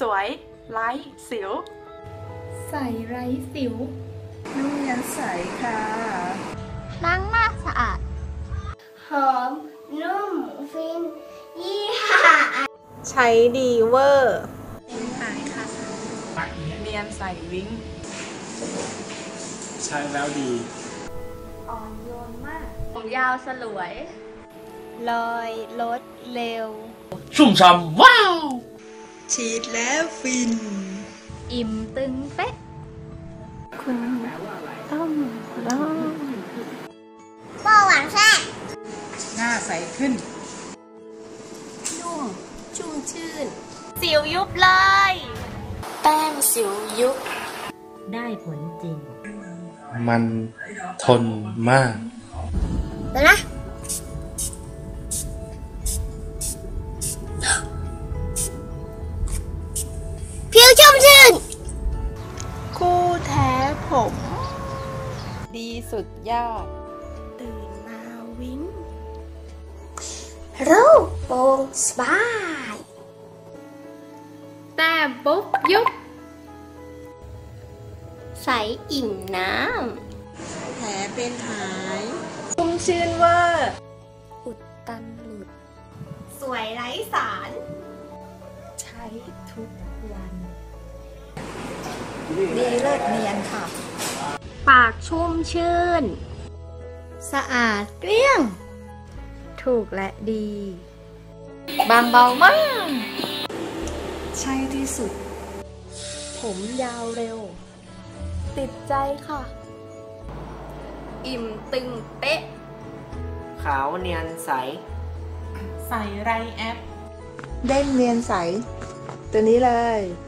สวย ไร้สิว ใสไร้สิว นุ่มยันใสค่ะ ล้างมากสะอาด หอม นุ่ม ฟิน ยี่ห้าใช้ดีเวอร์ยิ้มหายค่ะ เนียนใสวิ้ง ใช้แล้วดี อ่อนโยนมาก ผมยาวสลวย ลอยลดเร็ว ชุ่มฉ่ำว้าว ฉีดแล้วฟิน อิ่มตึงเป๊ะเบาหวานแซ่บหน้าใสขึ้นชุ่มชื่น สิวยุบเลย แป้งสิวยุบ ได้ผลจริง มันทนมากเดี๋ยวนะ ดีสุดยอด ตื่นมาวิ้งรู้โปร่งสบาย แต่ปุ๊บยุบใสอิ่มน้แผลเป็นหายำชุ่มชื่นเวอร์อุดตันหลุด สวยไร้สาร ใช้ทุกวัน ดีเลิศเนียนค่ะ ปากชุ่มชื่น สะอาดเกลี้ยง ถูกและดี บางเบามาก ใช่ที่สุด ผมยาวเร็ว ติดใจค่ะ อิ่มตึงเป๊ะ ขาวเนียนใส ใส่ไรแอป เด้งเนียนใส ตัวนี้เลยส